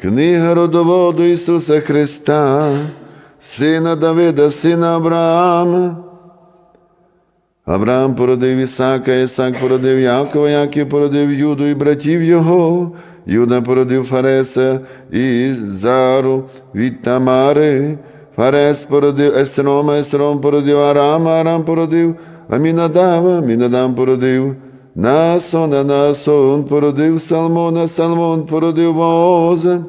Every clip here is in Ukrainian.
Книга родоводу Ісуса Христа, сина Давида, сина Авраама. Авраам породив Ісака, Ісак породив Якова, Яків породив Юду і братів його. Юда породив Фареса і Зару від Тамари. Фарес породив Есрома, Есром породив Арама, Арам породив Амінадава, Амінадам породив Насона, Насон породив Салмона, Салмон породив Вооза.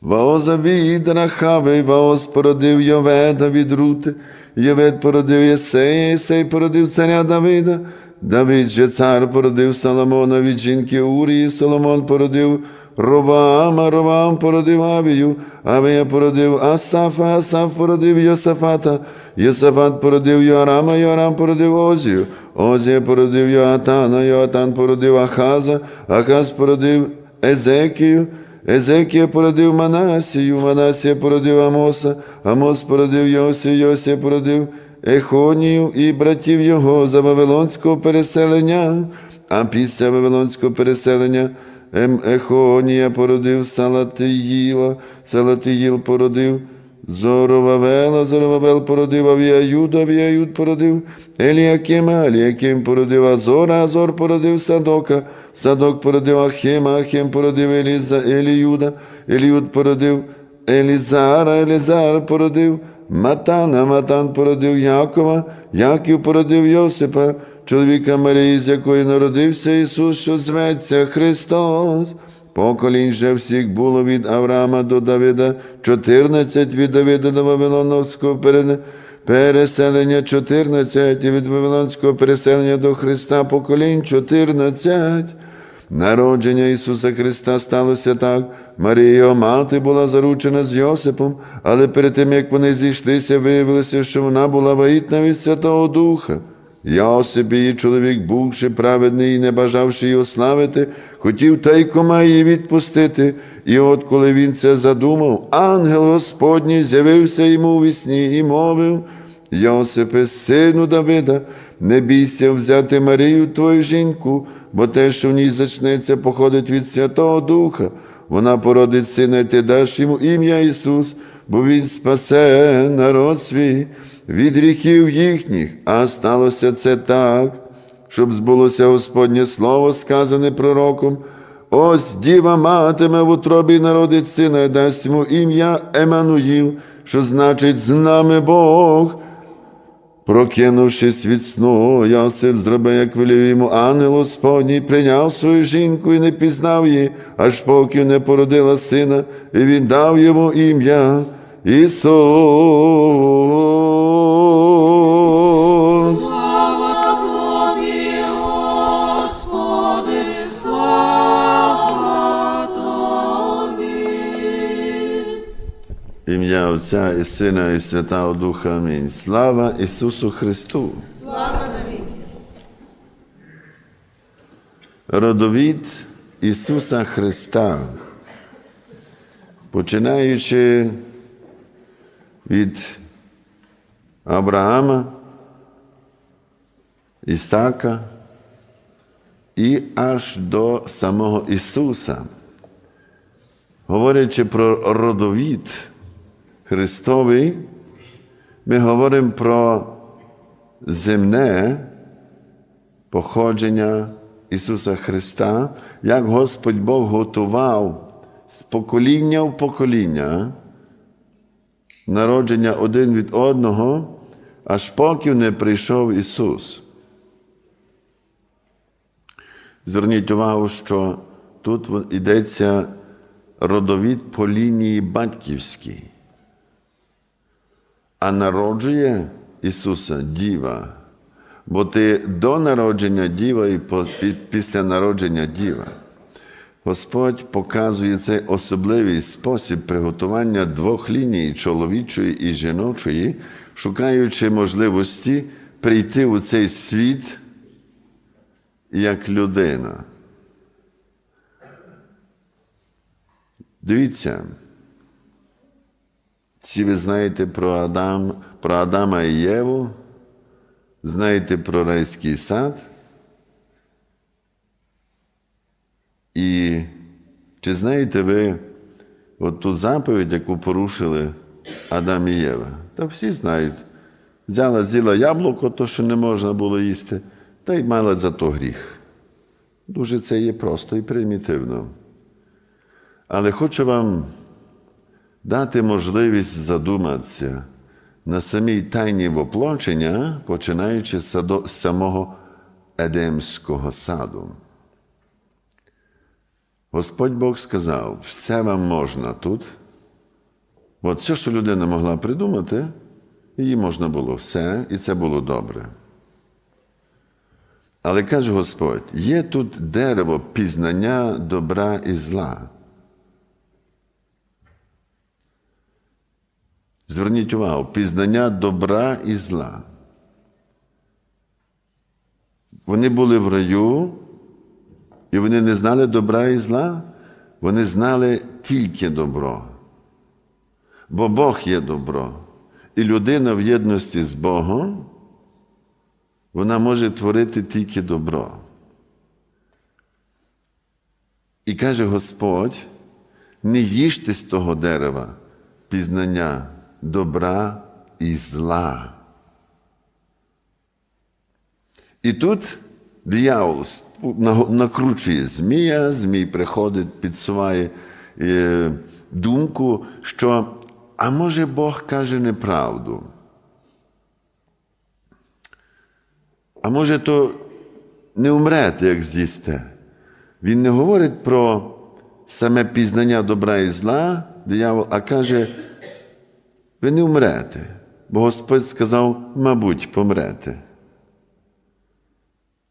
Вооза від Рахави, Вооз породив Йоведа від Рути, Йовед породив Єсея, Єсей породив царя Давида, Давид же цар породив Соломона від жінки Урії, Соломон породив Роваама, Роваам породив Авію, Авія породив Асафа, Асаф породив Йосафата, Йосафат породив Йорама, Йорам породив Озію, Озія породив Йоатана, Йоатан породив Ахаза, Ахаз породив Езекію, Езекія породив Манасію, Манасія породив Амоса, Амос породив Йосію, Йосія породив Ехонію і братів його за Вавилонського переселення, а після Вавилонського переселення Ем Ехонія породив Салатиїла, Салатиїл породив Зоровавела, Зоровавел породив Авіаюд, Авіаюд породив Еліакима, Еліаким породив Азора, Азор породив Садока, Садок породив Ахима, Ахим породив Еліза, Еліюда, Еліюд породив Елізара, Елізар породив Матана, Матан породив Якова, Яків породив Йосипа, чоловіка Марії, з якої народився Ісус, що зветься Христос. Поколінь же всіх було від Авраама до Давида, 14 від Давида до Вавилоновського переселення, 14 і від Вавилонського переселення до Христа, поколінь 14. Народження Ісуса Христа сталося так. Марія його мати була заручена з Йосипом, але перед тим, як вони зійшлися, виявилося, що вона була вагітна від Святого Духа. Йосип, її чоловік, бувши праведний і не бажавши його славити, хотів тайкома її відпустити. І от коли він це задумав, ангел Господній з'явився йому у вісні і мовив, Йосипе, сину Давида, не бійся взяти Марію, твою жінку, бо те, що в ній зачнеться, походить від Святого Духа. Вона породить сина, і ти даш йому ім'я Ісус, бо Він спасе народ свій від гріхів їхніх, а сталося це так, щоб збулося Господнє Слово, сказане пророком. Ось діва матиме в утробі народить сина, і дасть йому ім'я Емануїл, що значить з нами Бог. Прокинувшись від сну, Йосип зробив, як велів йому ангел Господній, прийняв свою жінку і не пізнав її, аж поки не породила сина, і він дав йому ім'я Ісус. Отця і Сина, і Святого Духа. Амінь. Слава Ісусу Христу. Слава навіки. Родовід Ісуса Христа, починаючи від Авраама, Ісака і аж до самого Ісуса, говорячи про родовід Христовий, ми говоримо про земне походження Ісуса Христа, як Господь Бог готував з покоління в покоління народження один від одного, аж поки не прийшов Ісус. Зверніть увагу, що тут йдеться родовід по лінії батьківській, а народжує Ісуса Діва. Бо ти до народження діва і після народження діва. Господь показує цей особливий спосіб приготування двох ліній чоловічої і жіночої, шукаючи можливості прийти у цей світ як людина. Дивіться, всі ви знаєте про, Адам, про Адама і Єву, знаєте про райський сад. І Чи знаєте ви от ту заповідь, яку порушили Адам і Єва? Та всі знають. Взяла, з'їла яблуко, то, що не можна було їсти, та й мала за то гріх. Дуже це є просто і примітивно. Але хочу вам дати можливість задуматися на самій тайні воплочення, починаючи з самого Едемського саду. Господь Бог сказав: все вам можна тут. От все, що людина могла придумати, їй можна було все, і це було добре. Але каже Господь: є тут дерево пізнання добра і зла. Зверніть увагу, пізнання добра і зла. Вони були в раю, і вони не знали добра і зла, вони знали тільки добро. Бо Бог є добро. І людина в єдності з Богом, вона може творити тільки добро. І каже Господь: не їжте з того дерева пізнання добра і зла. І тут диявол накручує змія, змій приходить, підсуває е, думку, що а може Бог каже неправду. А може, то не умрете, як з'їсте. Він не говорить про саме пізнання добра і зла, диявол, а каже, ви не умрете, бо Господь сказав, мабуть, помрете.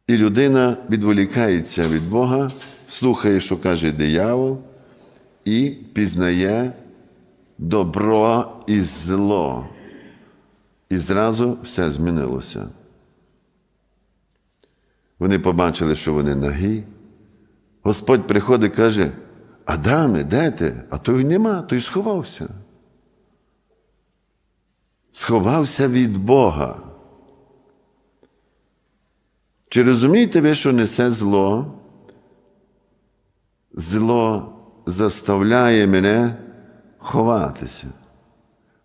І людина відволікається від Бога, слухає, що каже диявол, і пізнає добро і зло. І зразу все змінилося. Вони побачили, що вони нагі. Господь приходить і каже: Адаме, де ти? А той нема, той сховався. Сховався від Бога. Чи розумієте ви, що несе зло? Зло заставляє мене ховатися,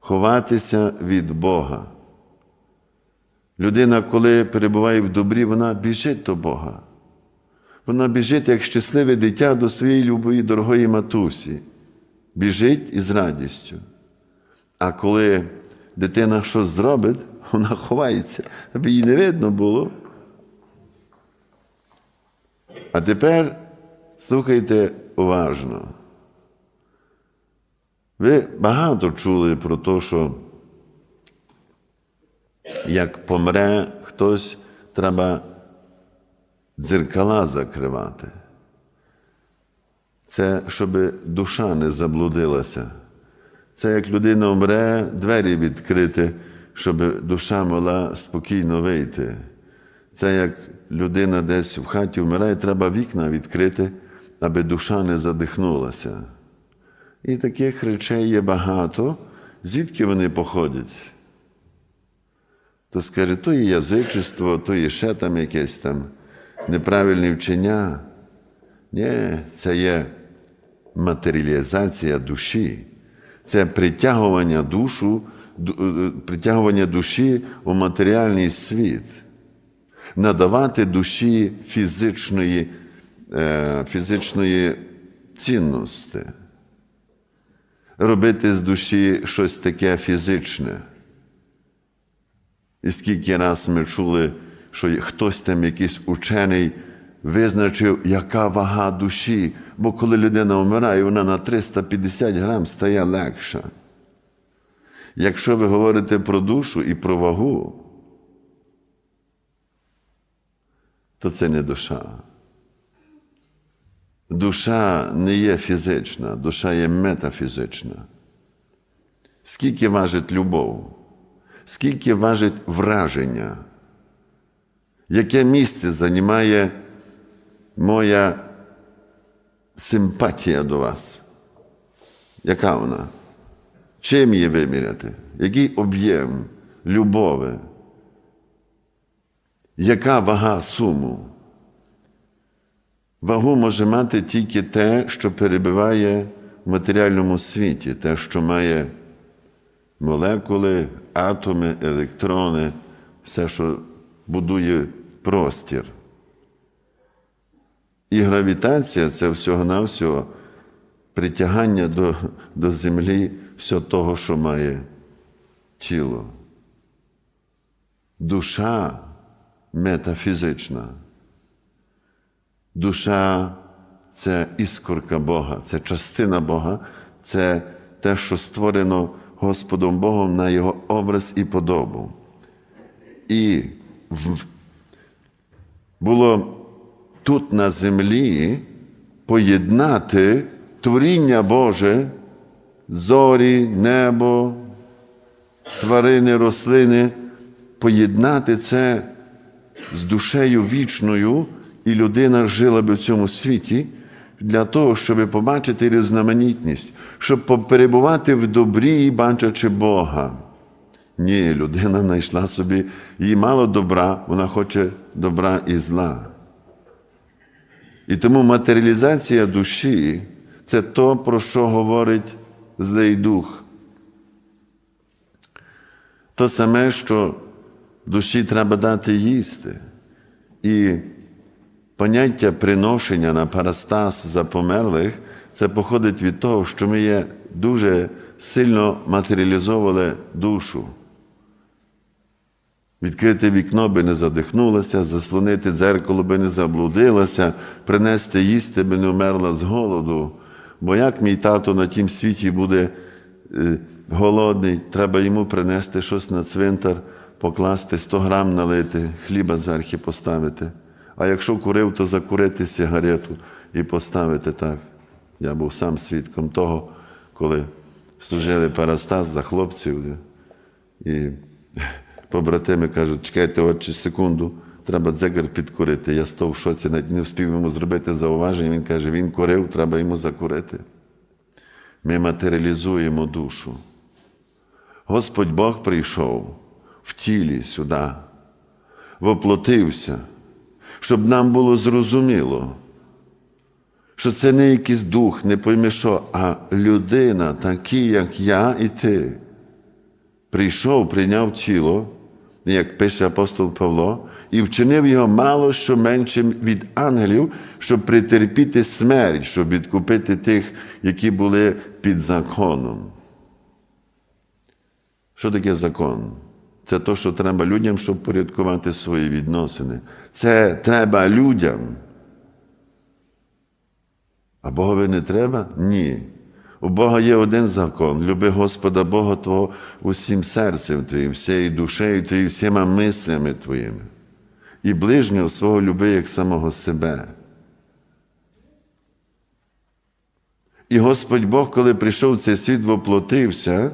ховатися від Бога. Людина, коли перебуває в добрі, вона біжить до Бога. Вона біжить як щасливе дитя до своєї любої дорогої матусі. Біжить із радістю. А коли дитина щось зробить, вона ховається, аби її не видно було. А тепер слухайте уважно. Ви багато чули про те, що як помре хтось, треба дзеркала закривати. Це щоб душа не заблудилася. Це як людина вмре, двері відкрити, щоб душа могла спокійно вийти. Це як людина десь в хаті вмирає, треба вікна відкрити, аби душа не задихнулася. І таких речей є багато, звідки вони походять. То скаже, то є язичество, то є ще там якесь там неправильне вчення. Ні, це є матеріалізація душі, це притягування душу, е, притягування душі у матеріальний світ, надавати душі фізичної, е, фізичної цінності, робити з душі щось таке фізичне. І скільки раз ми чули, що хтось там, якийсь учений, визначив, яка вага душі, бо коли людина вмирає, вона на 350 грам стає легша. Якщо ви говорите про душу і про вагу, то це не душа. Душа не є фізична, душа є метафізична. Скільки важить любов? Скільки важить враження? Яке місце займає моя симпатія до вас? Яка вона? Чим її виміряти? Який об'єм любові? Яка вага суму? Вагу може мати тільки те, що перебуває в матеріальному світі, те, що має молекули, атоми, електрони, все, що будує простір. І гравітація це всього-навсього притягання до, до землі всього того, що має тіло. Душа метафізична. Душа це іскорка Бога, це частина Бога, це те, що створено Господом Богом на Його образ і подобу. І було тут на землі поєднати творіння Боже, зорі, небо, тварини, рослини, поєднати це з душею вічною, і людина жила би в цьому світі для того, щоб побачити різноманітність, щоб перебувати в добрі, бачачи Бога. Ні, людина знайшла собі, їй мало добра, вона хоче добра і зла. І тому матеріалізація душі це то, про що говорить злий дух. То саме, що душі треба дати їсти. І поняття приношення на парастас за померлих це походить від того, що ми є дуже сильно матеріалізовували душу. Відкрити вікно би не задихнулося, заслонити дзеркало би не заблудилося, принести їсти би не вмерла з голоду. Бо як мій тато на тім світі буде е, голодний, треба йому принести щось на цвинтар, покласти 100 грам налити, хліба зверху поставити. А якщо курив, то закурити сигарету і поставити так. Я був сам свідком того, коли служили парастас за хлопців. І побратими кажуть, чекайте отче секунду, треба дзегар підкурити. Я став в шоці, навіть не встиг йому зробити зауваження. Він каже, він курив, треба йому закурити. Ми матеріалізуємо душу. Господь Бог прийшов в тілі сюди, воплотився, щоб нам було зрозуміло, що це не якийсь дух, не пойми що, а людина, такий, як я і ти прийшов, прийняв тіло, як пише апостол Павло, і вчинив його мало що меншим від ангелів, щоб притерпіти смерть, щоб відкупити тих, які були під законом. Що таке закон? Це то, що треба людям, щоб порядкувати свої відносини. Це треба людям. А Богові не треба? Ні. У Бога є один закон. Люби Господа Бога Твого усім серцем Твоїм, всією душею Твоєю, всіма мислями Твоїми. І ближнього свого люби як самого себе. І Господь Бог, коли прийшов в цей світ, воплотився,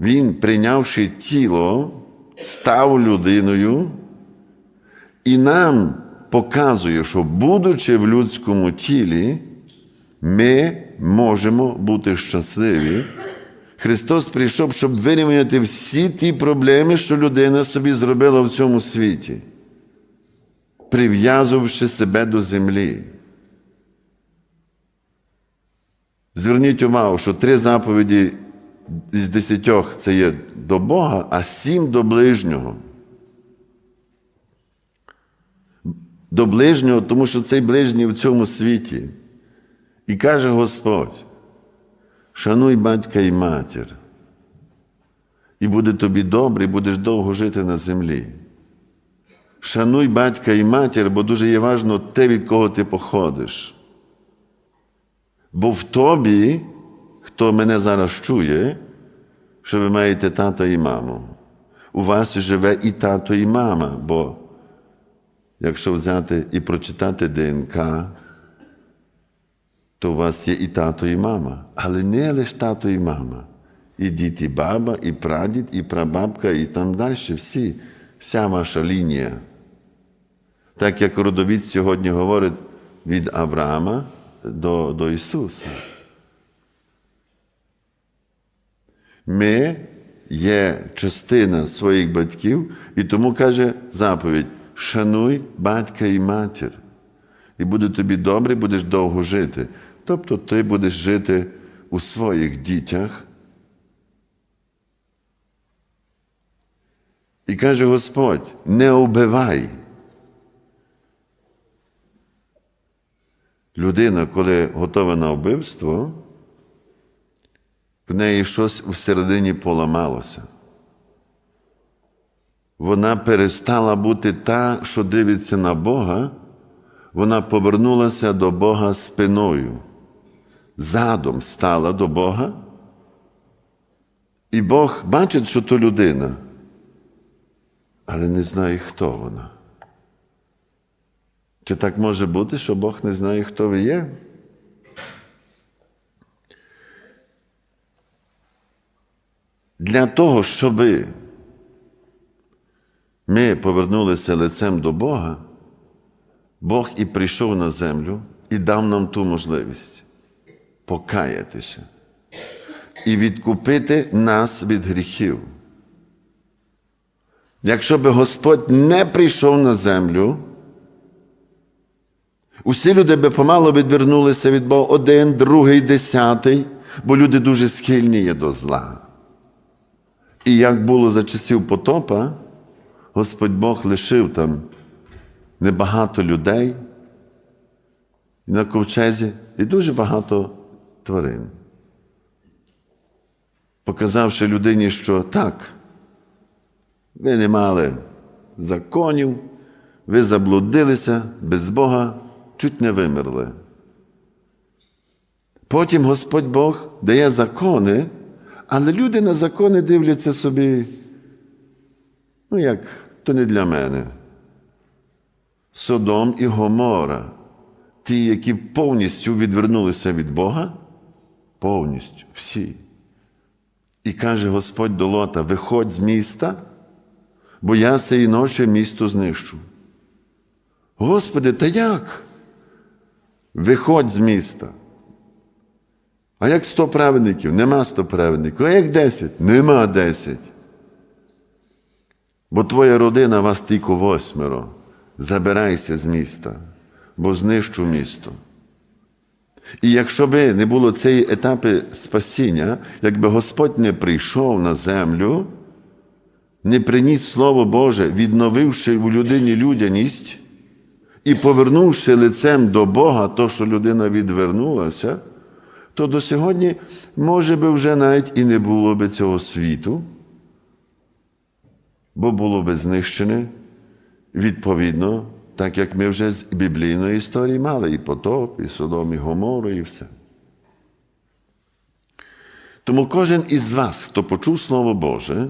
Він, прийнявши тіло, став людиною і нам показує, що, будучи в людському тілі, ми можемо бути щасливі. Христос прийшов, щоб вирівняти всі ті проблеми, що людина собі зробила в цьому світі, прив'язувавши себе до землі. Зверніть увагу, що три заповіді з десятьох це є до Бога, а сім до ближнього. До ближнього, тому що цей ближній в цьому світі. І каже Господь: шануй батька і матір, і буде тобі добре, і будеш довго жити на землі. Шануй батька і матір, бо дуже є важно те, від кого ти походиш. Бо в тобі, хто мене зараз чує, що ви маєте тата і маму. У вас живе і тато, і мама, бо якщо взяти і прочитати ДНК, то у вас є і тато, і мама. Але не лише тато і мама. І дід, і баба, і прадід, і прабабка, і там далі всі, вся ваша лінія. Так як родовід сьогодні говорить від Авраама до, до Ісуса. Ми є частина своїх батьків, і тому каже заповідь: шануй батька і матір. і буде тобі добре, будеш довго жити. Тобто ти будеш жити у своїх дітях. І каже Господь: не убивай. Людина, коли готова на вбивство, в неї щось всередині поламалося. Вона перестала бути та, що дивиться на Бога, вона повернулася до Бога спиною, задом стала до Бога. І Бог бачить, що то людина, але не знає, хто вона. Чи так може бути, що Бог не знає, хто ви є? Для того, щоб ми повернулися лицем до Бога, Бог і прийшов на землю і дав нам ту можливість покаятися і відкупити нас від гріхів. Якщо би Господь не прийшов на землю, усі люди би помало відвернулися від Бога один, другий, десятий, бо люди дуже схильні є до зла. І як було за часів потопа, Господь Бог лишив там небагато людей на ковчезі і дуже багато тварин. Показавши людині, що так, ви не мали законів, ви заблудилися без Бога, чуть не вимерли. Потім Господь Бог дає закони, але люди на закони дивляться собі, ну як, то не для мене. Содом і Гомора, ті, які повністю відвернулися від Бога, повністю всі. І каже Господь до Лота: виходь з міста, бо я цієї ночі місто знищу. Господи, та як? Виходь з міста. А як сто праведників? Нема сто праведників. А як десять? Нема десять. Бо твоя родина вас тільки восьмеро. Забирайся з міста, бо знищу місто. І якщо би не було цієї етапи спасіння, якби Господь не прийшов на землю, не приніс Слово Боже, відновивши у людині людяність і повернувши лицем до Бога, то, що людина відвернулася, то до сьогодні, може би, вже навіть і не було би цього світу, бо було би знищене відповідно, так як ми вже з біблійної історії мали і потоп, і Содом, і Гомору, і все. Тому кожен із вас, хто почув Слово Боже,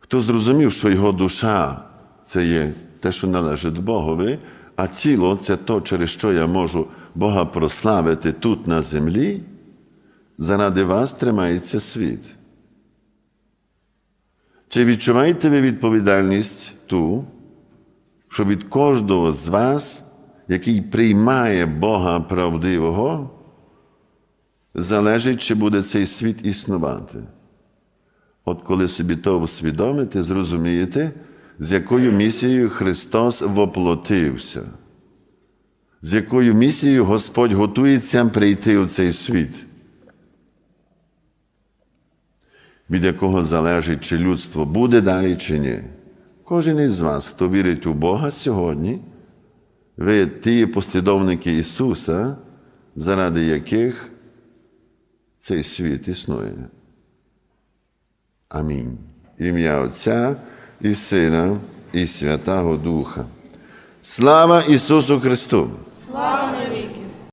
хто зрозумів, що його душа це є те, що належить Богові, а тіло це то, через що я можу Бога прославити тут на землі, заради вас тримається світ. Чи відчуваєте ви відповідальність ту, що від кожного з вас, який приймає Бога правдивого, залежить, чи буде цей світ існувати? От коли собі то усвідомите, зрозумієте, з якою місією Христос воплотився, з якою місією Господь готується прийти у цей світ, від якого залежить, чи людство буде далі, чи ні. Кожен із вас, хто вірить у Бога сьогодні, ви ті послідовники Ісуса, заради яких цей світ існує. Амінь. Ім'я Отця і Сина, і Святого Духа. Слава Ісусу Христу! Слава